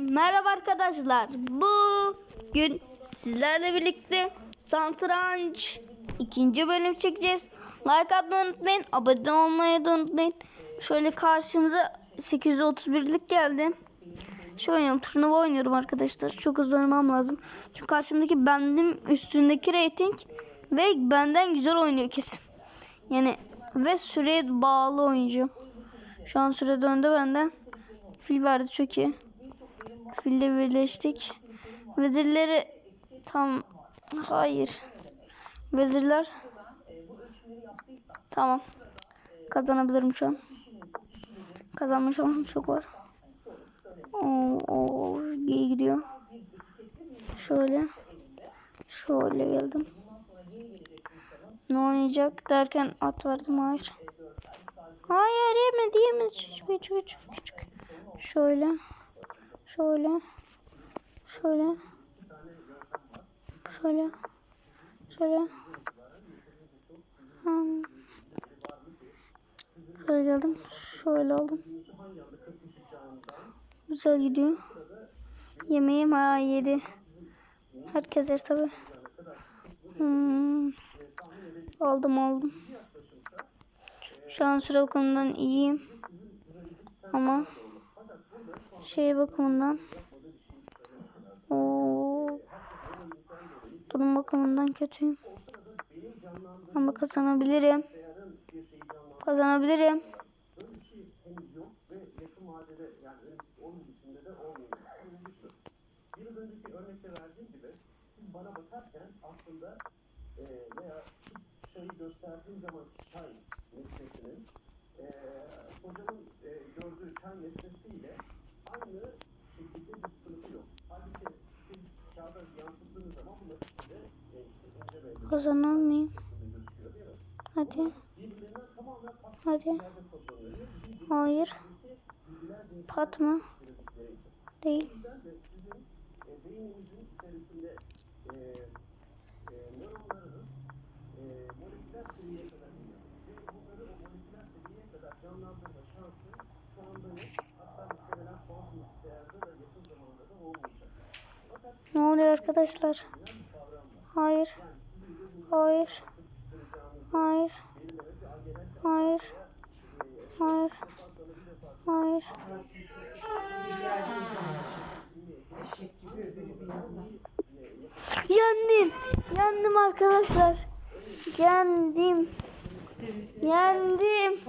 Merhaba arkadaşlar. Bugün sizlerle birlikte Santranç ikinci bölüm çekeceğiz. Like atmayı unutmayın. Abone olmayı da unutmayın. Şöyle karşımıza 831'lik geldi. Şu oynuyorum. Turnuva oynuyorum arkadaşlar. Çok hızlı oynamam lazım. Çünkü karşımdaki bendim üstündeki rating ve benden güzel oynuyor kesin. Yani ve süreye bağlı oyuncu. Şu an süre döndü bende. Fil verdi çok iyi. Fille birleştik. Vezirleri tam hayır. Vezirler tamam. Kazanabilirim şu an. Kazanma şansım çok var. Oo, oo, iyi gidiyor. Şöyle. Şöyle geldim. Ne oynayacak derken at verdim hayır. Hayır yemedi yemedi. Küçük küçük küçük. Şöyle. Şöyle. Şöyle. Şöyle. Şöyle. Hmm. Şöyle geldim. Şöyle aldım. Güzel gidiyor. Yemeğim ha yedi. Herkes yer tabi. Hmm. Aldım aldım. Şu an süre bakımından iyiyim. Ama şey bakımından Oo, durum bakımından kötüyüm. Ama kazanabilirim. Kazanabilirim. Gösterdiğim zaman çay nesnesinin e, hocamın e, gördüğü çay nesnesiyle aynı şekilde bir sınıfı yok. Halbuki siz kağıda yansıttığınız zaman bunlar ikisi de e, işte ince ve Kazanamayayım. Hadi. Hadi. Hayır. Pat mı? Değil. beyninizin içerisinde nöronlarınız moleküler seviyeye kadar iniyor. Ve bunları moleküler seviyeye kadar canlandırma şansı şu anda yok. Ne oluyor arkadaşlar? Hayır. Hayır. Hayır. Hayır. Hayır. Hayır. Yendim. Yendim arkadaşlar. Yendim. Yendim.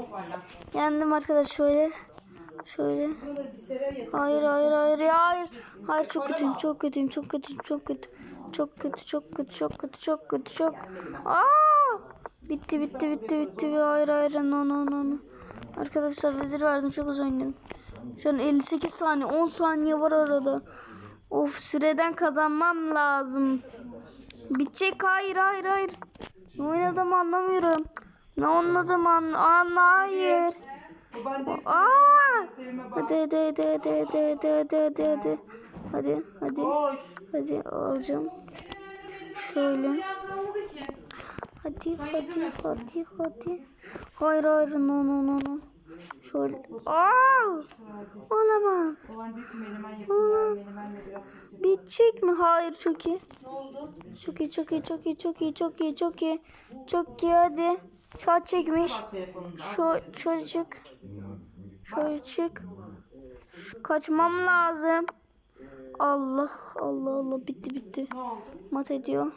Yendim arkadaş şöyle. Şöyle. Hayır hayır hayır ya, hayır. Hayır çok kötüyüm çok kötüyüm çok kötüyüm çok kötü. Çok kötü çok kötü çok kötü çok kötü çok. Aa! Bitti bitti bitti bitti. Hayır hayır no no no no. Arkadaşlar vezir verdim çok az oynadım. Şu an 58 saniye 10 saniye var arada. Of süreden kazanmam lazım. Bitecek hayır hayır hayır. Ne oynadım anlamıyorum. Ne oynadım an, an hayır. Baban diyor ki Aa! sevime bak. Hadi hadi hadi hadi hadi hadi hadi hadi hadi. Hadi hadi Koş. hadi alacağım. Şöyle. Hadi hadi hadi hadi. Hayır hayır no no no no. Şöyle. Aa! Olamaz. Baban diyor ki menemen yapıyorlar. Menemenle biraz süt Bitecek mi? Hayır çok iyi. Çok iyi çok iyi çok iyi çok iyi çok iyi çok iyi. Çok iyi hadi. Şat çekmiş. Şu şöyle çık. Şöyle çık. Şu- Kaçmam lazım. Allah Allah Allah bitti bitti. Mat ediyor.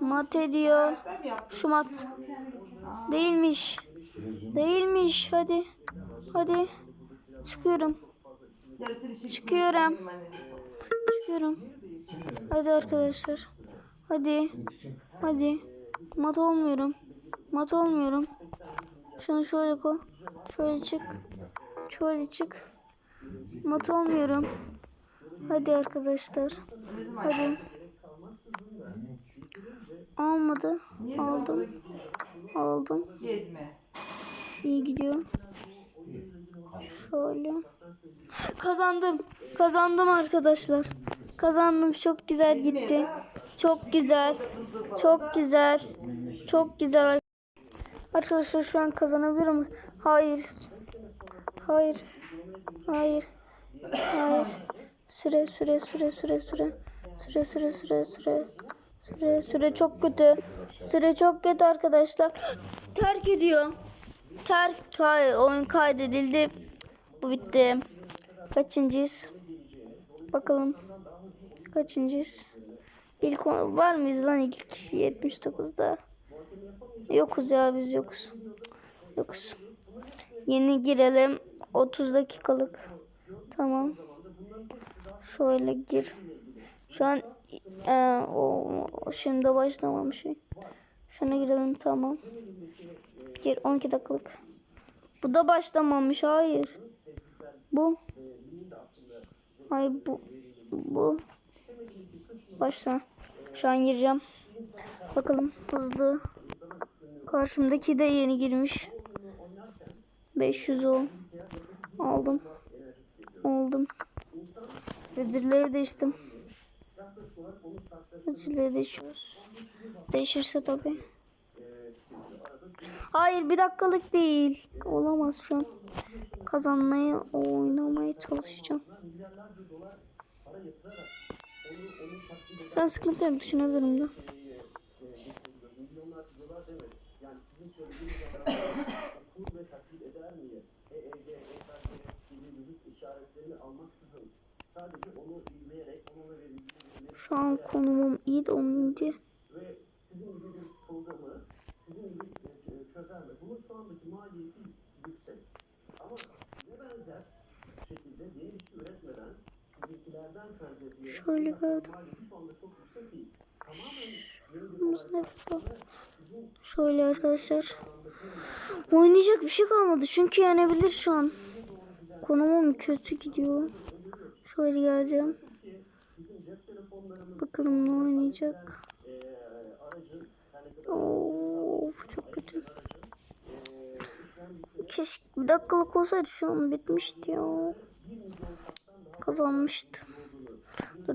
Mat ediyor. Şu mat. Değilmiş. Değilmiş. Hadi. Hadi. Çıkıyorum. Çıkıyorum. Çıkıyorum. Hadi arkadaşlar. Hadi. Hadi. Mat olmuyorum. Mat olmuyorum. Şunu şöyle koy. Şöyle çık. Şöyle çık. Mat olmuyorum. Hadi arkadaşlar. Hadi. Almadı. Aldım. Aldım. İyi gidiyor. Şöyle. Kazandım. Kazandım arkadaşlar. Kazandım. Çok güzel gitti. Çok güzel. Çok güzel. Çok güzel. Arkadaşlar şu an kazanabilir miyiz? Hayır. Hayır. Hayır. Hayır. Süre süre süre süre süre. Süre süre süre süre. Süre süre çok kötü. Süre çok kötü arkadaşlar. Terk ediyor. Terk hayır oyun kaydedildi. Bu bitti. Kaçıncıyız? Bakalım. Kaçıncıyız? İlk var mıyız lan ilk 79'da? Yokuz ya biz yokuz. Yokuz. Yeni girelim. 30 dakikalık. Tamam. Şöyle gir. Şu an e, o, şimdi başlamamış. şey. Şuna girelim tamam. Gir 12 dakikalık. Bu da başlamamış. Hayır. Bu. Hayır bu. Bu. Başla. Şu an gireceğim. Bakalım hızlı. Karşımdaki de yeni girmiş. 500 o. Aldım. Aldım. Vezirleri değiştim. Vezirleri değişiyoruz. Değişirse tabii. Hayır bir dakikalık değil. Olamaz şu an. Kazanmaya, oynamaya çalışacağım. Ben sıkıntı yok düşünebilirim de. Sizin söylediğiniz adamlar kur ve takdir eder miye? EEG, EKG gibi vücut işaretlerini almaksızın sadece onu izleyerek onunla ve Şu an konumum iyi de onun diye. ve sizin gibi bir programı sizin gibi çözer mi? Bunun şu andaki maliyeti yüksek. Ama ne benzer şekilde yeni bir şey üretmeden sizinkilerden sentezleyerek Şöyle gördüm. maliyeti şu anda çok yüksek değil. Tamamen yeni bir al. Şöyle arkadaşlar. Oynayacak bir şey kalmadı. Çünkü yenebilir şu an. Konumum kötü gidiyor. Şöyle geleceğim. Bakalım ne oynayacak. Of çok kötü. Keşke bir dakikalık olsaydı şu an bitmişti ya. Kazanmıştı.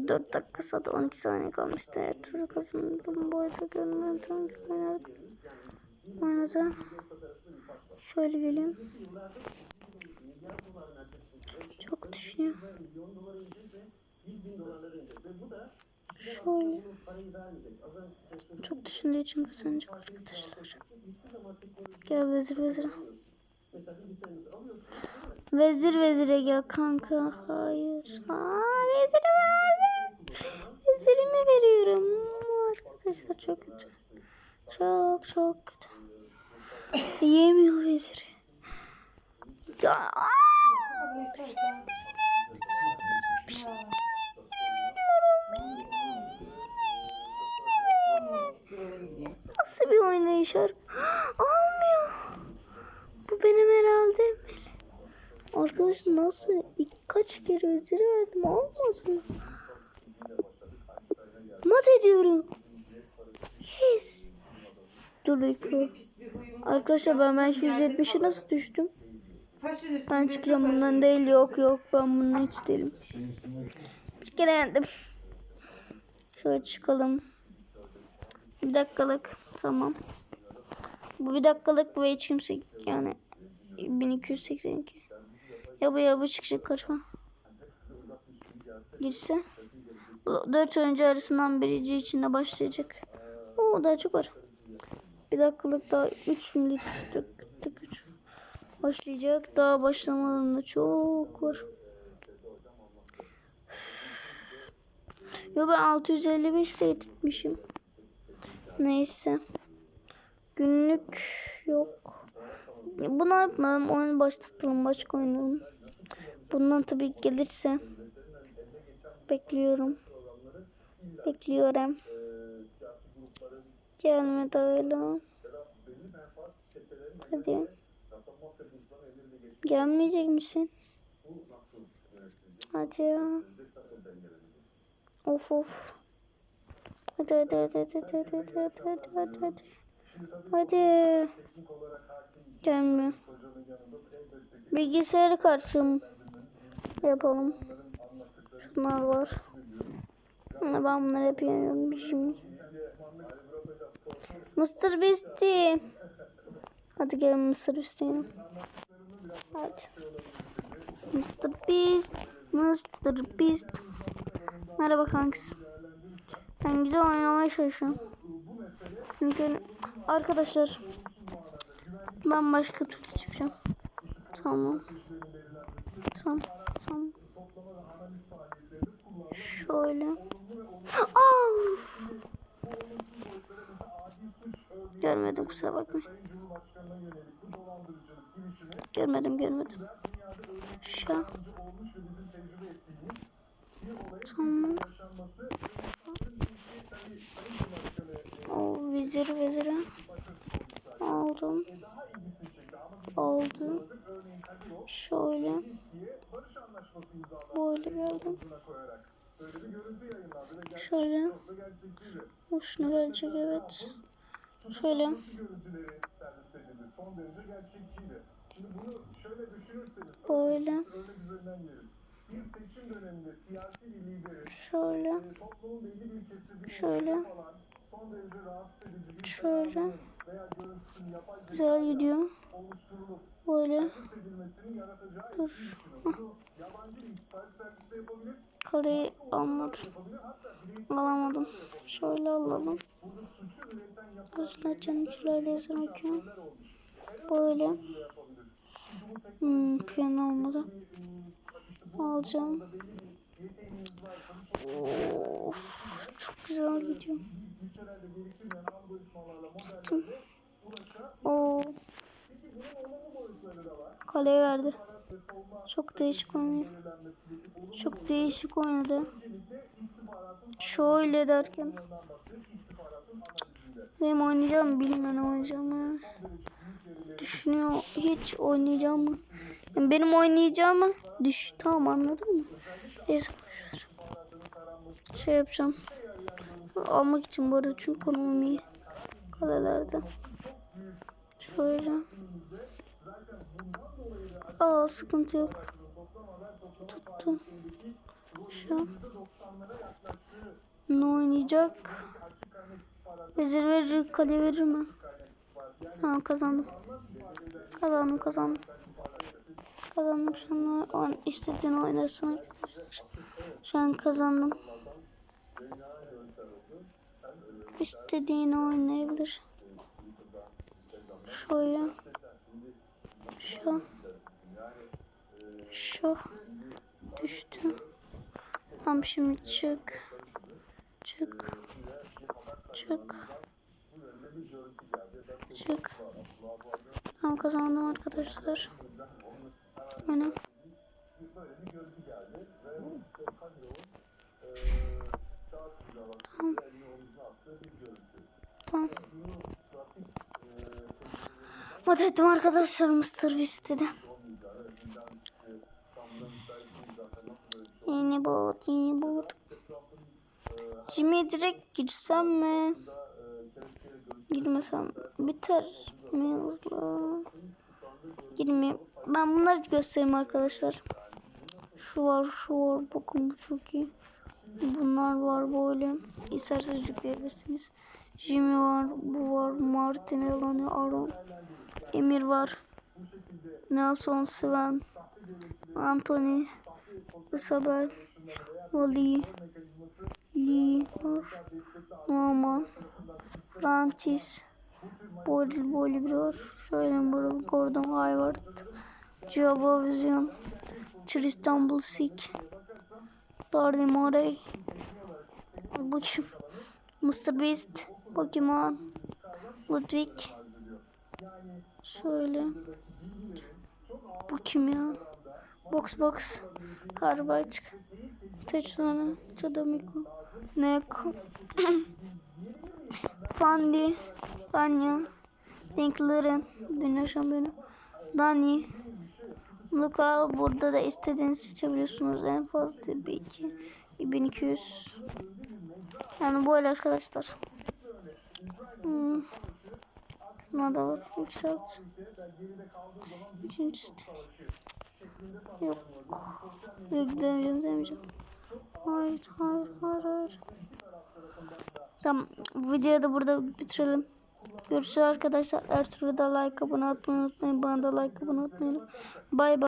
Dur 4 dakika saat 12 saniye kalmıştı. Her türlü kazandım. Bu arada görmedim. Oynadı. Şöyle geleyim. Çok düşünüyor. Şöyle. Çok düşündüğü için kazanacak arkadaşlar. Gel vezir vezir. Vezir vezire gel kanka. Hayır. Aa, vezire ver. Vezirimi veriyorum. Arkadaşlar çok kötü. Çok çok kötü. Yemiyor veziri. Ya, aa! Nasıl bir oynayış ar- Almıyor. Bu benim herhalde. Arkadaş nasıl kaç kere özür verdim olmadı. Mat ediyorum. Yes. Dur huyum. Arkadaşlar ben ben şu 170'e nasıl düştüm? Ben çıkacağım bundan değil yok yok ben bundan hiç değilim. Bir kere yendim. Şöyle çıkalım. Bir dakikalık tamam. Bu bir dakikalık ve hiç kimse yani 1282. Ya bu ya bu çıkacak kaçma. Girse. Bu Dört oyuncu arasından birinci içinde başlayacak. Oo daha çok var. Bir dakikalık daha 3 millit tık tık üç. Başlayacak. Daha başlamalarında çok var. Yo ben 655 rate etmişim. Neyse. Günlük yok. Bunu yapmadım. Oyunu başlatalım. Başka oynayalım. Bundan tabii gelirse. Bekliyorum. Bekliyorum. Gelmedi hala. Hadi. Gelmeyecek misin? Hadi ya. Of of. Hadi hadi hadi hadi hadi hadi hadi hadi hadi hadi. Gelmiyor. Bilgisayarı karşım yapalım. Şunlar var. Ben bunları hep yeniyorum şimdi. Mr. Beast'i. Hadi gelin Mr. Beast'i. Hadi. Mr. Beast. Mr. Beast. Merhaba kankası. Ben güzel oynamaya çalışıyorum. Çünkü arkadaşlar ben başka türlü çıkacağım. Tamam. Tamam. Tamam. Şöyle. Aa! Görmedim kusura bakmayın. Görmedim görmedim. Şu. Tamam. O viziri viziri. Aldım. Aldım. Şöyle. Böyle geldim. Şöyle. Şunu gelecek evet. Şöyle. Böyle. Bir bir Şöyle. bir Şöyle. bir Şöyle. Güzel gidiyor. Böyle. Dur. Kaleyi almadım. Alamadım. Şöyle alalım. açalım. Şöyle yazın okuyorum. Böyle. Hmm, piyano olmadı. Alacağım. Of, çok güzel gidiyor. Modellerle Oo, bunun olumlu boyutları da var. kaleyi verdi. Çok değişik olumlu Çok değişik oynadı. Şöyle derken benim oynayacağım ne oynayacağım yani. Düşünüyor hiç oynayacağım mı? Yani benim oynayacağımı düş tamam anladın mı? Neyse. Şey yapacağım. Almak için bu arada çünkü konumum iyi. Kalelerde. Şöyle. Aa sıkıntı yok. Tuttum. Şu. Ne oynayacak? Vezir verir, kale verir mi? Tamam kazandım. Kazandım kazandım. Kazandım şu an o- istediğini oynasın arkadaşlar. Şu an kazandım. İstediğini oynayabilir. Şöyle. Şu. Şu. Düştü. Tamam şimdi çık. Çık. Çık. Çık. Tamam kazandım arkadaşlar. Aynen. Tamam. Tamam. Mod ettim arkadaşlar Mr. Beast'i Yeni bot, yeni bot. Şimdi direkt girsem mi? Girmesem biter mi hızlı? Girmeyeyim. Ben bunları göstereyim arkadaşlar. Şu var, şu var. Bakın bu çok iyi. Bunlar var böyle. İsterseniz yükleyebilirsiniz. Jimmy var, bu var. Martin Elani, Aaron. Emir var. Nelson, Sven. Anthony. Isabel. Lee var. Norman. Francis. Boli, Boli bir var. Şöyle burada Gordon Hayward. Giova Vision. Tristan Bulsik. Dardy Morey. Bu kim? Mr. Beast. Pokemon. Ludwig. Şöyle. Bu kim ya? Box Box. Harbaç. Teçlana. Çadamiko. Neko. Fandi. Danya. Linklerin. Dünya şampiyonu. Dani. Luka burada da istediğinizi seçebiliyorsunuz. En fazla tabii ki 1200. Yani böyle arkadaşlar. Hmm. Buna da var. Yükselt. Üçüncüsü. Yok. Yok demeyeceğim demeyeceğim. Hayır hayır hayır hayır. Tamam. Bu videoyu da burada bitirelim. Görüşürüz arkadaşlar. Ertuğrul'a da like abone atmayı unutmayın. Bana da like abone atmayı unutmayın. Bay bay.